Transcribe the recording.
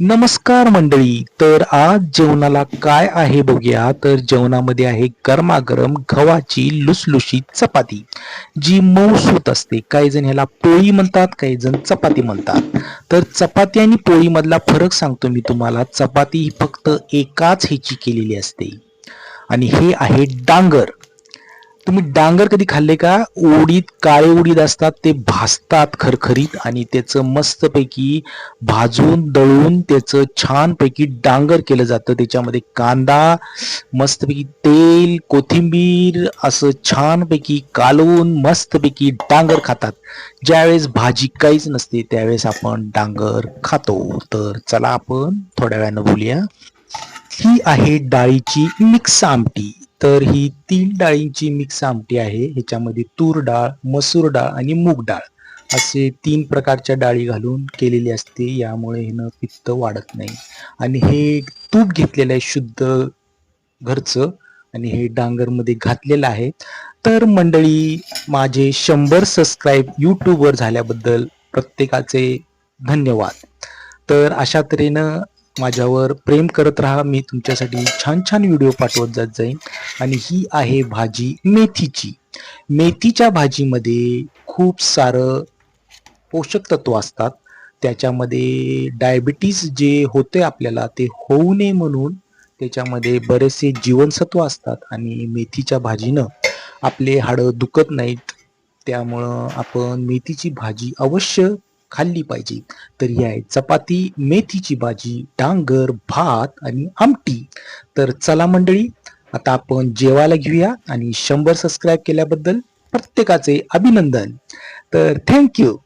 नमस्कार मंडळी तर आज जेवणाला काय आहे बघूया. तर जेवणामध्ये आहे गरमागरम गव्हाची लुसलुशीत चपाती जी मऊसूत असते. काही जण ह्याला पोळी म्हणतात काही जण चपाती म्हणतात. तर चपाती आणि पोळीमधला फरक सांगतो मी तुम्हाला. चपाती ही फक्त एकाच ह्याची केलेली असते. आणि हे आहे डांगर. तुम्ही डांगर कधी खाल्ले का? उडीद काळे उडीद असतात ते भाजतात खरखरीत आणि त्याचं मस्तपैकी भाजून दळून त्याचं छानपैकी डांगर केलं जातं. त्याच्यामध्ये कांदा मस्तपैकी तेल कोथिंबीर असं छानपैकी कालवून मस्तपैकी डांगर खातात. ज्यावेळेस भाजी काहीच नसते त्यावेळेस आपण डांगर खातो. तर चला आपण थोड्या वेळानं बोलूया. ही आहे डाळीची मिक्स आमटी. तर ही तीन डाळींची मिक्स आमटी आहे. ह्याच्यामध्ये तूर डाळ मसूर डाळ आणि मूग डाळ. असे तीन प्रकारच्या डाळी घालून केलेली असते. यामुळे हिनं पित्त वाढत नाही. आणि हे तूप घेतलेलं आहे शुद्ध घरचं. आणि हे डांगरमध्ये घातलेलं आहे. तर मंडळी माझे शंभर सबस्क्राईब यूट्यूबवर झाल्याबद्दल प्रत्येकाचे धन्यवाद. तर अशा तऱ्हेनं माझ्यावर प्रेम करत राहा. मी तुमच्यासाठी छान छान व्हिडिओ पाठवत जात जाईन. आणि ही आहे भाजी मेथीची. मेथीच्या भाजीमध्ये खूप सारं पोषक तत्व असतात. त्याच्यामध्ये डायबिटीस जे होते आपल्याला ते होऊ नये म्हणून त्याच्यामध्ये बरेचसे जीवनसत्व असतात. आणि मेथीच्या भाजीनं आपले हाडं दुखत नाहीत. त्यामुळं आपण मेथीची भाजी अवश्य खाल्ली पाहिजे. तर ही आहे चपाती मेथीची भाजी डांगर भात आणि आमटी. तर चला मंडळी आता आपण जेवायला घेऊया आणि शंभर सबस्क्राईब केल्याबद्दल प्रत्येकाचे अभिनंदन. तर थँक्यू